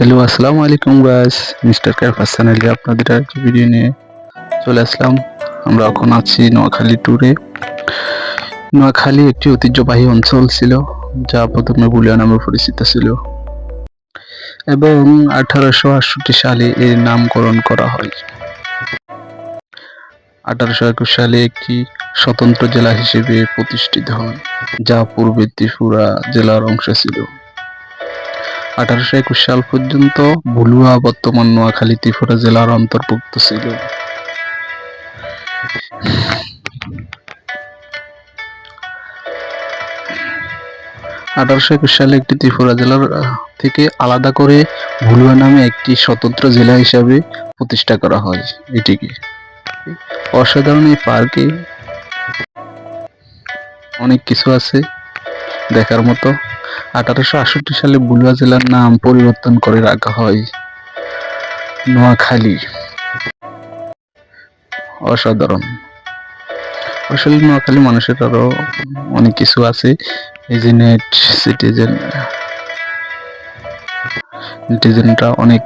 Hello আসসালামু আলাইকুম guys mister ক্যারফাস চ্যানেলে আপনাদের একটা ভিডিও নিয়ে চলে আসলাম। আমরা এখন আছি নোয়াখালী ট্যুরে নোয়াখালী একটি ঐতিহ্যবাহী অঞ্চল ছিল, যা প্রথমে বুলিয়া নামে পরিচিত ছিল। এবং আঠারোশো আটষট্টি সালে এর নামকরণ করা হয়। আঠারোশো একুশ সালে একটি স্বতন্ত্র জেলা হিসেবে প্রতিষ্ঠিত হয়, যা পূর্বে ত্রিপুরা জেলার অংশ ছিল। আঠারোশো একুশ সাল পর্যন্ত ভুলুয়া বর্তমান নোয়াখালী, ত্রিপুরা জেলার অন্তর্ভুক্ত ছিল। আঠারোশো একুশ সালে একটি ত্রিপুরা জেলার থেকে আলাদা করে ভুলুয়া নামে একটি স্বতন্ত্র জেলা হিসাবে প্রতিষ্ঠা করা হয় এটিকে। অসাধারণ এই পার্কে অনেক কিছু আছে দেখার মতো। আঠারোশো আটষট্টি সালে বুলুয়া জেলার নাম পরিবর্তন করে রাখা হয় নোয়াখালী। অসাধারণ। আসলে নোয়াখালী মানুষের আরও অনেক কিছু আছে। এজেনেট সিটিজেন সিটিজেনরা অনেক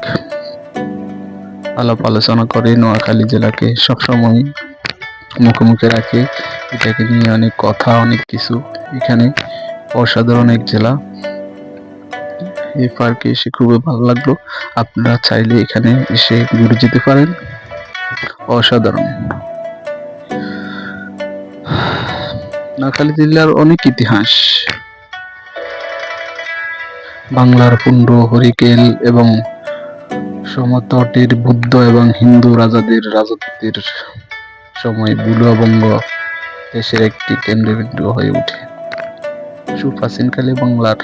আলাপ আলোচনা করে নোয়াখালী জেলাকে সবসময় মুখোমুখি রাখে। এটাকে নিয়ে অনেক কথা, অনেক কিছু এখানে অসাধারণ এক জেলা। এই পার্কে এসে খুবই ভালো লাগল। আপনারা চাইলে এখানে এসে ঘুরে যেতে পারেন। অসাধারণ। নোয়াখালী জেলার অনেক ইতিহাস। বাংলার পুণ্ড, হরিকেল এবং সমতটের বুদ্ধ এবং হিন্দু রাজাদের রাজত্বের সময় বুলুয়াবঙ্গ দেশের একটি কেন্দ্রবিন্দু হয়ে ওঠে। সুপ্রাচীনকালে বাংলার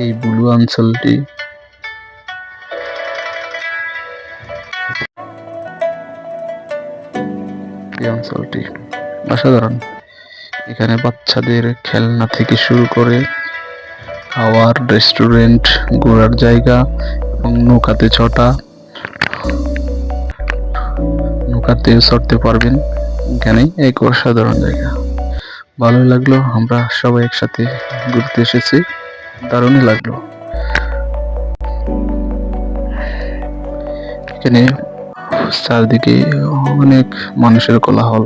এই বুলু অঞ্চলটি। অঞ্চলটি অসাধারণ। এখানে বাচ্চাদের খেলনা থেকে শুরু করে খাওয়ার রেস্টুরেন্ট, ঘোরার জায়গা এবং নৌকাতে ছটা নৌকাতে চড়তে পারবেন। এখানে এক অসাধারণ জায়গা। ভালোই লাগল। আমরা সবাই একসাথে ঘুরতে এসেছি। দারুণই লাগল। এখানে চারদিকে অনেক মানুষের কোলাহল।